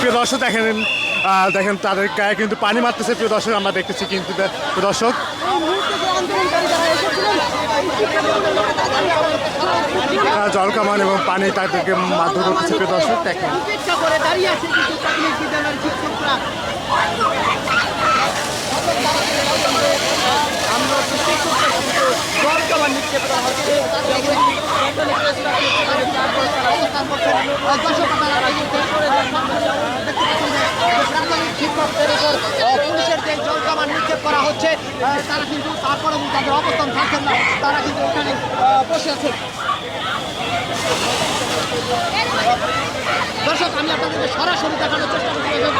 প্রিয় দর্শক, দেখেন দেখেন তাদের গায়ে কিন্তু পানি মারতেছে। প্রিয় দর্শক, আমরা দেখতেছি কিন্তু প্রিয় দর্শক। জল কামান এবং পানি তাদেরকে মারধর করতেছে প্রিয় দর্শক, দেখেন উপেক্ষা করে দাঁড়িয়ে আছে কিন্তু প্রাথমিক বিদ্যালয়ের শিক্ষকরা আমরা তো শিক্ষকরা কিন্তু জল কামান নিক্ষেপ করা হচ্ছে যখন প্রাথমিক ক্লাসটা করতে পারে, তারপর অবস্থান করছেন। দর্শক আপনারা প্রাথমিক শিক্ষকদের উপর পুলিশের আমি আপনাদেরকে সরাসরি দেখানোর চেষ্টা করছি এবং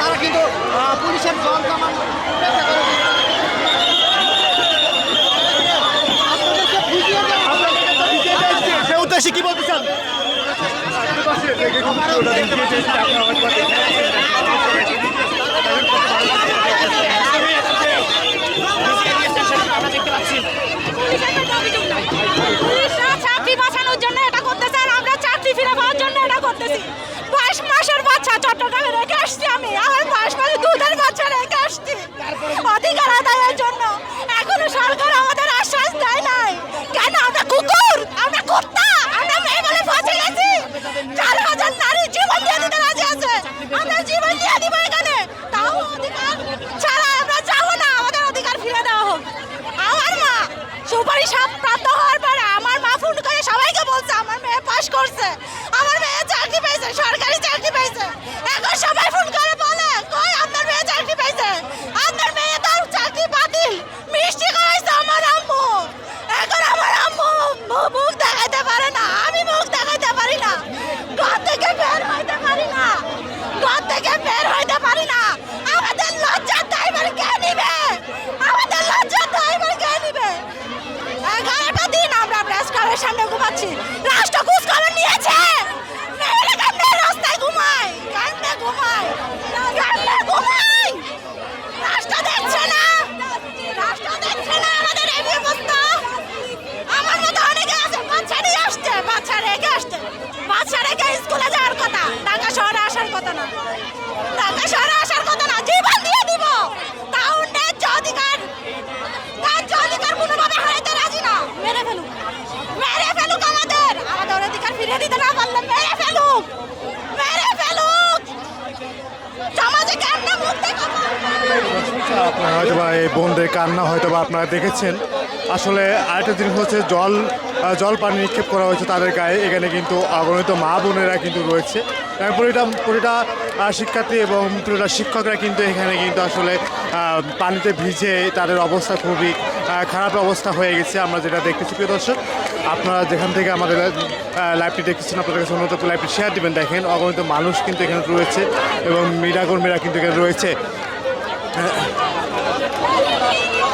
তারা কিন্তু আহ, পুলিশের জল কামান উপেক্ষা করে আপনাদেরকে বুঝিয়ে দেন, আপনাদেরকে তো বুঝিয়ে দেন। সে উদ্দেশ্যে কি বলতে চান চাকরি বাঁচানোর জন্য এটা করতেছে আর আমরা চাকরি ফিরে পাওয়ার জন্য এটা করতেছি বাইশ মাসের বাচ্চা চট্টগ্রামে রেখে আসছি আমি আমার বাইশ মাসের দুধের বাচ্চা রেখে আসছি অধিকার আদায়ের জন্য এখনও সরকার আমাদের আশ্বাস দেয় নাই কেন আমরা কুকুর আমরা কুত্তা আমরা মেয়ে বলে ফাঁসে গেছি চার হাজার নারী জীবন দিয়ে দিতে রাজি আছে আমরা জীবন দিয়ে দিব এখানে তাও অধিকার ছাড়া আমরা যাব না আমাদের অধিকার ফিরে দেওয়া হোক আমার মা সুপারিশ প্রাপ্ত হওয়ার পরে আমার মা ফোন করে সবাইকে বলছে আমার মেয়ে পাশ করছে আমার মেয়ে চাকরি পেয়েছে সরকারি চাকরি পেয়েছে এখন সবাই ফোন করে বলে কই আপনার মেয়ে চাকরি পেয়েছে আপনার মেয়ে তার চাকরি বাতিল মিষ্টি করাইছে আমার আম্মু এখন আমার আম্মু মু- মুখ দেখাইতে পারে না আমি মুখ দেখাইতে পারি না ঘর থেকে বের হইতে পারি না ঘর থেকে বের হইতে পারি না আমাদের লজ্জা ড্রাইভার কে নিবে আমাদের লজ্জা ড্রাইভার কে নিবে এগারোটা দিন আমরা প্রেস ঘুমাচ্ছি রাষ্ট্র ঘুষ করে নিয়েছে রাস্তায় ঘুমায়। কেমনে ঘুমায়। ঘুমায়। দেখছে না। দেখছে না আমাদের আসছে রেখে আসছে। বাচ্চা রেখে স্কুলে যাওয়ার কথা। ঢাকা শহরে আসার কথা না ঢাকা শহরে আসার কথা না জীবন দিয়ে দিব তাও ন্যায্য অধিকার ন্যায্য অধিকার কোনোভাবে হারাইতে রাজি না মেরে ফেলুক মেরে ফেলুক আমাদের আমাদের অধিকার ফিরে দিতে না পারলে মেরে ফেলুক মেরে ফেলুক সমাজে কেমনে মুখ দেখাবো আপনারা হয়তো বা এই বোনদের কান্না হয়তো বা আপনারা দেখেছেন। আসলে আরেকটা জিনিস হচ্ছে জল জল পানি নিক্ষেপ করা হয়েছে তাদের গায়ে। এখানে কিন্তু অগণিত মা বোনেরা কিন্তু রয়েছে। এবং প্রতিটা প্রতিটা শিক্ষার্থী এবং প্রতিটা শিক্ষকরা কিন্তু এখানে কিন্তু আসলে পানিতে ভিজে তাদের অবস্থা খুবই খারাপ অবস্থা হয়ে গেছে। আমরা যেটা দেখতেছি, প্রিয় দর্শক, আপনারা যেখান থেকে আমাদের লাইভটি দেখতেছেন, আপনাদের কাছে অনুরোধ লাইভটি শেয়ার দিবেন। দেখেন, অগণিত মানুষ কিন্তু এখানে রয়েছে এবং মিডিয়া কর্মীরা কিন্তু এখানে রয়েছে। 何?